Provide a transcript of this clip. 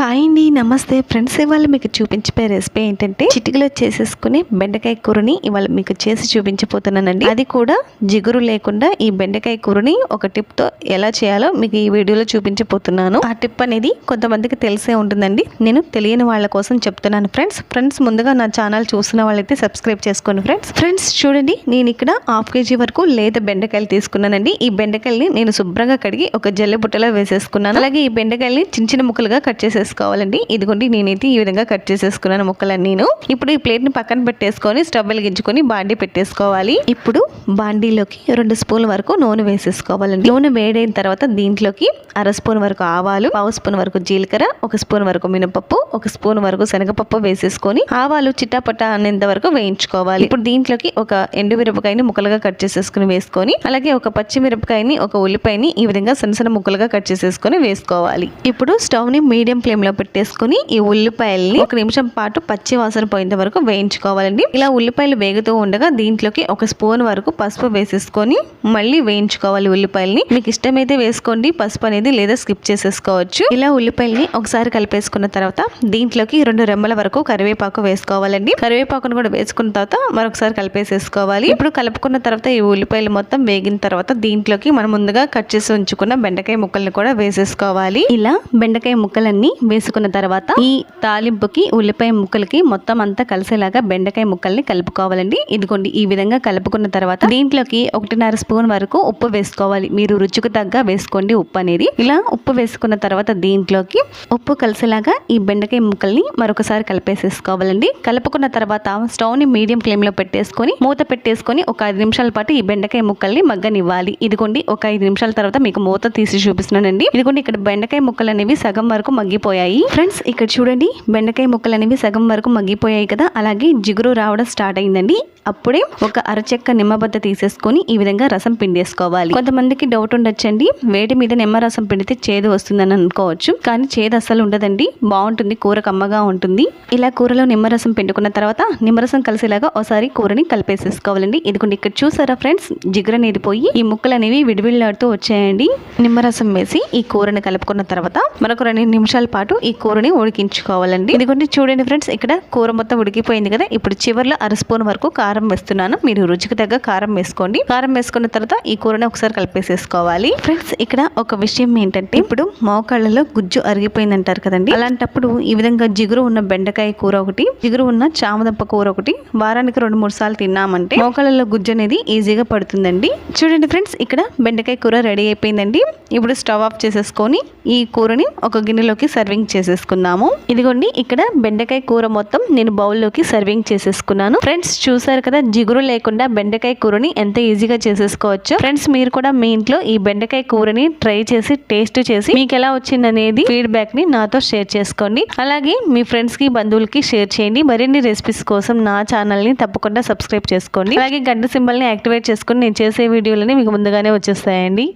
Hi అండి నమస్తే. Friends ఇవాళ మీకు చూపించే రెసిపీ ఏంటంటే చిటికలో చేసేసుకుని బెండకాయ కూరని ఇవాళ మీకు చేసి చూపించబోతున్నానండి. అది కూడా జిగురు లేకుండా ఈ బెండకాయ కూరని ఒక టిప్తో ఎలా చేయాలో మీకు ఈ వీడియోలో చూపించబోతున్నాను. ఆ టిప్ అనేది కొంతమందికి తెలిసే ఉంటుందండి. నేను తెలియని వాళ్ళ కోసం చెప్తున్నాను ఫ్రెండ్స్. ఫ్రెండ్స్ ముందుగా నా ఛానల్ చూసిన వాళ్ళైతే సబ్స్క్రైబ్ చేసుకోండి ఫ్రెండ్స్. ఫ్రెండ్స్ చూడండి నేను ఇక్కడ హాఫ్ కేజీ వరకు లేత బెండకాయలు తీసుకున్నానండి. ఈ బెండకాయల్ని నేను శుభ్రంగా కడిగి ఒక జల్లె బుట్టలో వేసేసుకున్నాను. అలాగే ఈ బెండకాయల్ని చిన్న చిన్న ముక్కలుగా కట్ చేసుకోవాలండి ఇదిగోండి నేనైతే ఈ విధంగా కట్ చేసేసుకున్నాను ముక్కలన్నీ నేను. ఇప్పుడు ఈ ప్లేట్ని పక్కన పెట్టేసుకొని స్టవ్ వెలిగించుకొని బాండీ పెట్టేసుకోవాలి. ఇప్పుడు బాండీలోకి రెండు స్పూన్ల వరకు నూనె వేసేసుకోవాలండి. నూనె వేడైన తర్వాత దీంట్లోకి అర స్పూన్ వరకు ఆవాలు పావు స్పూన్ వరకు జీలకర్ర ఒక స్పూన్ వరకు మినపప్పు ఒక స్పూన్ వరకు శనగపప్పు వేసేసుకొని ఆవాలు చిట్టాపట్ట అనేంత వరకు వేయించుకోవాలి. ఇప్పుడు దీంట్లోకి ఒక ఎండు మిరపకాయని ముక్కలుగా కట్ చేసేసుకుని వేసుకొని అలాగే ఒక పచ్చిమిరపకాయని ఒక ఉల్లిపాయని ఈ విధంగా సన్న సన్న ముక్కలుగా కట్ చేసేసుకొని వేసుకోవాలి. ఇప్పుడు స్టవ్ని మీడియం ఫ్లేమ్ ఫ్లేమ్లో పెట్టేసుకొని ఈ ఉల్లిపాయల్ని ఒక నిమిషం పాటు పచ్చి వాసన పోయేంత వరకు వేయించుకోవాలండి. ఇలా ఉల్లిపాయలు వేగుతూ ఉండగా దీంట్లోకి ఒక స్పూన్ వరకు పసుపు వేసేసుకొని మళ్ళీ వేయించుకోవాలి ఉల్లిపాయల్ని. మీకు ఇష్టమైతే వేసుకోండి పసుపు అనేది లేదా స్కిప్ చేసేసుకోవచ్చు. ఇలా ఉల్లిపాయల్ని ఒకసారి కలిపేసుకున్న తర్వాత దీంట్లోకి రెండు రెమ్మల వరకు కరివేపాకు వేసుకోవాలండి. కరివేపాకును కూడా వేసుకున్న తర్వాత మరొకసారి కలిపేసేసుకోవాలి. ఇప్పుడు కలుపుకున్న తర్వాత ఈ ఉల్లిపాయలు మొత్తం వేగిన తర్వాత దీంట్లోకి మనం ముందుగా కట్ చేసి ఉంచుకున్న బెండకాయ ముక్కల్ని కూడా వేసేసుకోవాలి. ఇలా బెండకాయ ముక్కలన్నీ వేసుకున్న తర్వాత ఈ తాలింపుకి ఉల్లిపాయ ముక్కలకి మొత్తం అంతా కలిసేలాగా బెండకాయ ముక్కల్ని కలుపుకోవాలండి. ఇదిగోండి ఈ విధంగా కలుపుకున్న తర్వాత దీంట్లోకి ఒకటిన్నర స్పూన్ వరకు ఉప్పు వేసుకోవాలి. మీరు రుచికి తగ్గ వేసుకోండి ఉప్పు అనేది. ఇలా ఉప్పు వేసుకున్న తర్వాత దీంట్లోకి ఉప్పు కలిసేలాగా ఈ బెండకాయ ముక్కల్ని మరొకసారి కలిపేసేసుకోవాలండి. కలుపుకున్న తర్వాత స్టవ్ని మీడియం ఫ్లేమ్లో పెట్టేసుకొని మూత పెట్టేసుకొని ఒక ఐదు నిమిషాల పాటు ఈ బెండకాయ ముక్కల్ని మగ్గనివ్వాలి. ఇదిగోండి ఒక ఐదు నిమిషాల తర్వాత మీకు మూత తీసి చూపిస్తున్నానండి. ఇదిగోండి ఇక్కడ బెండకాయ ముక్కలు అనేవి సగం వరకు మగ్గిపోయాయి. ఫ్రెండ్స్ ఇక్కడ చూడండి బెండకాయ ముక్కలు అనేవి సగం వరకు మగ్గిపోయాయి కదా అలాగే జిగురు రావడం స్టార్ట్ అయిందండి. అప్పుడే ఒక అరచెక్క నిమ్మబద్ద తీసేసుకొని ఈ విధంగా రసం పిండేసుకోవాలి. కొంతమందికి డౌట్ ఉండొచ్చండి. వేడి మీద నిమ్మ రసం పిండితే చేదు వస్తుందని అనుకోవచ్చు. కానీ చేదు అస్సలు ఉండదండి. బాగుంటుంది కూర కమ్మగా ఉంటుంది. ఇలా కూరలో నిమ్మరసం పిండుకున్న తర్వాత నిమ్మరసం కలిసేలాగా ఒకసారి కూరని కలిపేసేసుకోవాలండి. ఇదిగోండి ఇక్కడ చూసారా ఫ్రెండ్స్ జిగురు అనేది పోయి ఈ ముక్కలు అనేవి విడివిళ్ళాడుతూ వచ్చాయండి. నిమ్మరసం వేసి ఈ కూరని కలుపుకున్న తర్వాత మరొక రెండు నిమిషాల పాటు ఈ కూరని ఉడికించుకోవాలండి. ఇదిగోండి చూడండి ఫ్రెండ్స్ ఇక్కడ కూర మొత్తం ఉడికిపోయింది కదా. ఇప్పుడు చివర్లో అర స్పూన్ వరకు కారం వేస్తున్నాను. మీరు రుచికి తగ్గ కారం వేసుకోండి. కారం వేసుకున్న తర్వాత ఈ కూరని ఒకసారి కలిపేసేసుకోవాలి. ఫ్రెండ్స్ ఇక్కడ ఒక విషయం ఏంటంటే ఇప్పుడు మోకాళ్ళలో గుజ్జు అరిగిపోయింది అంటారు కదండి. అలాంటప్పుడు ఈ విధంగా జిగురు ఉన్న బెండకాయ కూర ఒకటి జిగురు ఉన్న చామదంప కూర ఒకటి వారానికి రెండు మూడు సార్లు తిన్నామంటే మోకాళ్ళలో గుజ్జు అనేది ఈజీగా పడుతుందండి. చూడండి ఫ్రెండ్స్ ఇక్కడ బెండకాయ కూర రెడీ అయిపోయిందండి. ఇప్పుడు స్టవ్ ఆఫ్ చేసేసుకొని ఈ కూరని ఒక గిన్నెలోకి సర్వింగ్ చేసేసుకున్నాము. ఇదిగోండి ఇక్కడ బెండకాయ కూర మొత్తం నేను బౌల్లోకి సర్వింగ్ చేసేసుకున్నాను. ఫ్రెండ్స్ చూసారు కదా జిగురు లేకుండా బెండకాయ కూరని ఎంత ఈజీగా చేసేసుకోవచ్చు. ఫ్రెండ్స్ మీరు కూడా మీ ఇంట్లో ఈ బెండకాయ కూరని ట్రై చేసి టేస్ట్ చేసి మీకు ఎలా వచ్చింది అనేది ఫీడ్బ్యాక్ని నాతో షేర్ చేసుకోండి. అలాగే మీ ఫ్రెండ్స్కి బంధువులకి షేర్ చేయండి. మరిన్ని రెసిపీస్ కోసం నా ఛానల్ని తప్పకుండా సబ్స్క్రైబ్ చేసుకోండి. అలాగే గంట సింబల్ని యాక్టివేట్ చేసుకుని నేను చేసే వీడియోలని మీకు ముందుగానే వచ్చేస్తాయండి.